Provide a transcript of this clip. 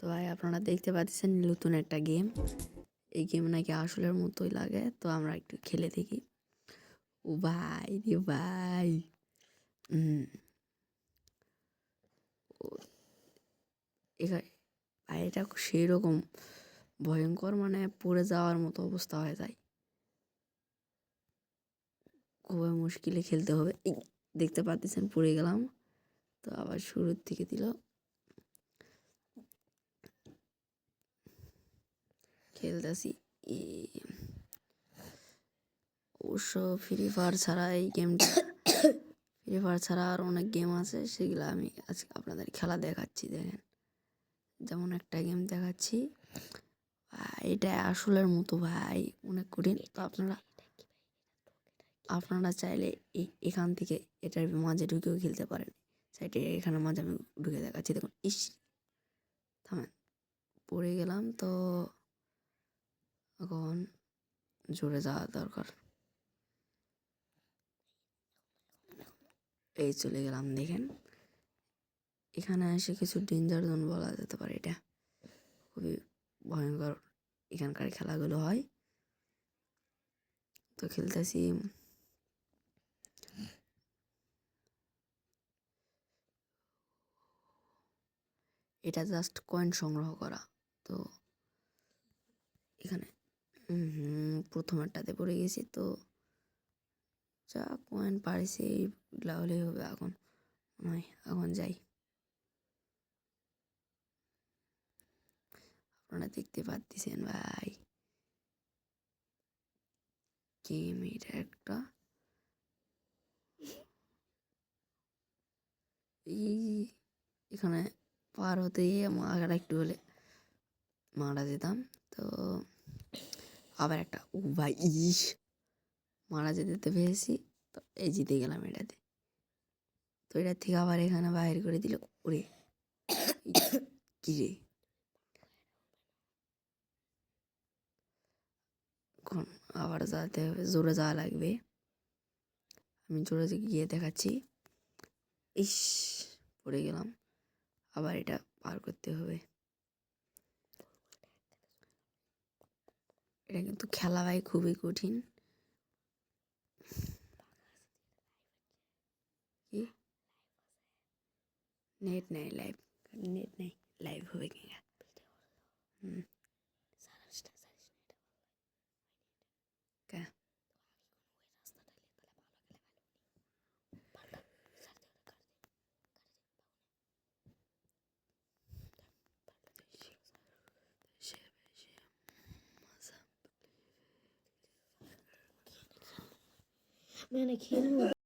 তো ভাই, আপনারা দেখতে পাচ্ছেন নতুন একটা গেম। এই গেম নাকি আসলের মতোই লাগে, তো আমরা একটু খেলে দেখি। ও ভাই রে ভাই। ভাই এটা সেই রকম ভয়ঙ্কর মানে পড়ে যাওয়ার মতো অবস্থা হয়ে যায় খুবই মুশকিলে খেলতে হবে। দেখতে পাচ্ছেন, পড়ে গেলাম। তো আবার শুরুর থেকে দিল। খেলতেছি অবশ্য ফ্রি ফায়ার ছাড়া এই গেমটা ফ্রি ফায়ার ছাড়া আর অনেক গেম আছে, সেগুলো আমি আজকে আপনাদের খেলা দেখাচ্ছি, দেখেন। যেমন একটা গেম দেখাচ্ছি। এটা আসলের মতো, ভাই, অনেক কঠিন। তো আপনারা আপনারা চাইলে এখান থেকে এটার মাঝে ঢুকেও খেলতে পারেন। সাইডে এখানে মাঝে আমি ঢুকে দেখাচ্ছি। দেখুন, ইস, থামেন, পড়ে গেলাম তো এখন জোরে যাওয়া দরকার। এই চলে গেলাম, দেখেন। এখানে এসে কিছু ডেঞ্জার জোন বলা যেতে পারে এটা। খুবই ভয়ঙ্কর এখানকার খেলাগুলো হয়। তো খেলতেছি। এটা জাস্ট কয়েন সংগ্রহ করা। তো এখানে হুম প্রথমেরটাতে পড়ে গেছি তো। যা কয়েন পাইছি এইগুলা হলেই হবে এখন। নয়, এখন যাই। আপনারা দেখতে পাচ্ছেন ভাই। গেম এটা একটা? এই এখানে পার হতে গিয়ে মারা একটু হলে মারা যেতাম, তো আবার একটা, ও ভাই, ইস, মারা যেতে তো পেরেছি। তো এই জিতে গেলাম এটাতে। তো এটার থেকে আবার এখানে বাইর করে দিল। ওরে কি রে এখন আবার যাতে হবে, জোরে যাওয়া লাগবে। আমি জোরে গিয়ে দেখাচ্ছি। ইস, পড়ে গেলাম। আবার এটা পার করতে হবে। এটা কিন্তু খেলা ভাই খুবই কঠিন। কি? নেট নাই লাইভ নেট নাই লাইভ হবে কি Ben?